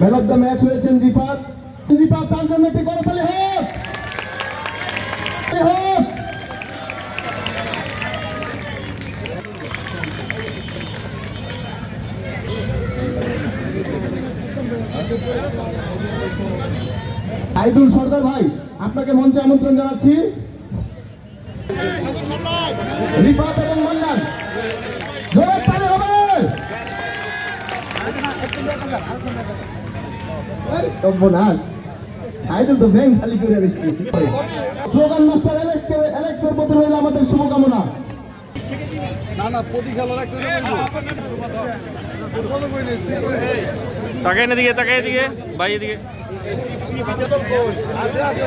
Man of the match হয়েছেন রিফাত। রিফাত তার জন্য একটি করতালি হোক হোক আইদুল সর্দার ভাই, আপনাকে মঞ্চে আমন্ত্রণ জানাচ্ছি। রিফাত এবং মন্ডান হবে। সর্বনাশ আইদুল তো ব্যাংক খালি করে রেখেছি স্লোগান মাস্টার অ্যালেক্স অ্যালেক্সের প্রতি রইল আমাদের শুভকামনা। না না প্রতি খেলার একটা তাকাই না দিকে তাকাই দিকে ভাই এদিকে। আছে আছে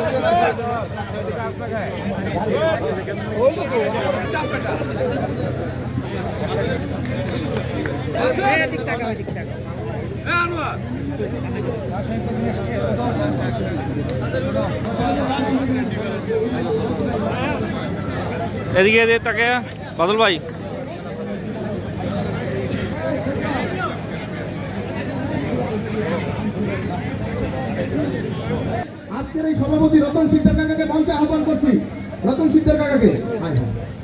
এদিকে এদিকে তাকায় বাদল ভাই। আজকের এই সভাপতি রতন সিদ্ধার কাকাকে মঞ্চে আহ্বান করছি। রতন সিদ্ধার কাকাকে। আয়, আয়।